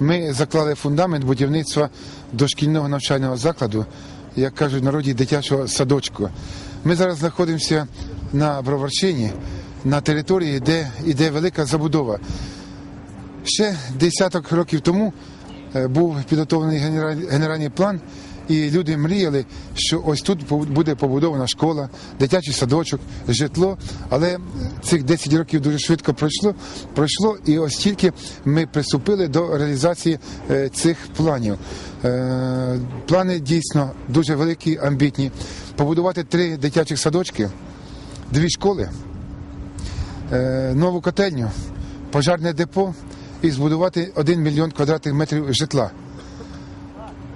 Ми заклали фундамент будівництва дошкільного навчального закладу, як кажуть в народі, дитячого садочку. Ми зараз знаходимося на Броварщині, на території, де йде велика забудова. Ще десяток років тому е, був підготовлений генеральний план, і люди мріяли, що ось тут буде побудована школа, дитячий садочок, житло. Але цих 10 років дуже швидко пройшло, пройшло і ось тільки ми приступили до реалізації е, цих планів. Е, Плани дійсно дуже великі, амбітні. Побудувати три дитячих садочки, дві школи е, нову котельню, пожарне депо і збудувати 1 мільйон квадратних метрів житла.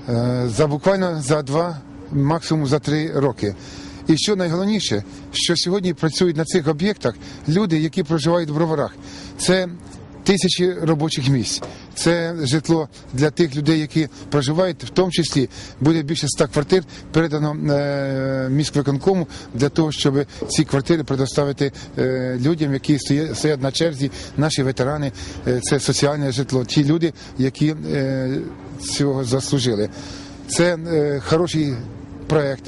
Е, За буквально за два, максимум за три роки. І що найголовніше, що сьогодні працюють на цих об'єктах люди, які проживають в броварах. Це тисячі робочих місць. Це житло для тих людей, які проживають, в тому числі буде більше ста квартир передано е, міськвиконкому для того, щоб ці квартири предоставити е, людям, які стоять, на черзі, наші ветерани. Це соціальне житло, ті люди, які цього заслужили. Це е, хороший проект.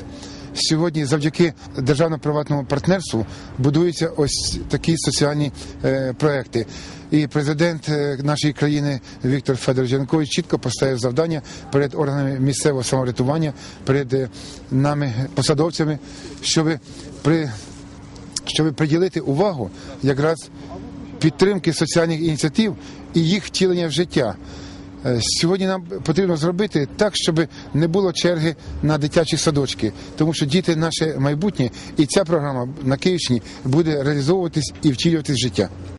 Сьогодні, завдяки державно-приватному партнерству, будуються ось такі соціальні е, проекти. І президент е, нашої країни Віктор Федорович Янукович чітко поставив завдання перед органами місцевого самоврядування, перед нами, посадовцями, щоб при щоб приділити увагу якраз підтримки соціальних ініціатив і їх втілення в життя. Е, Сьогодні нам потрібно зробити так, щоб не було черги на дитячі садочки, тому що діти наше майбутнє, і ця програма на Київщині буде реалізовуватись і втілюватись життя.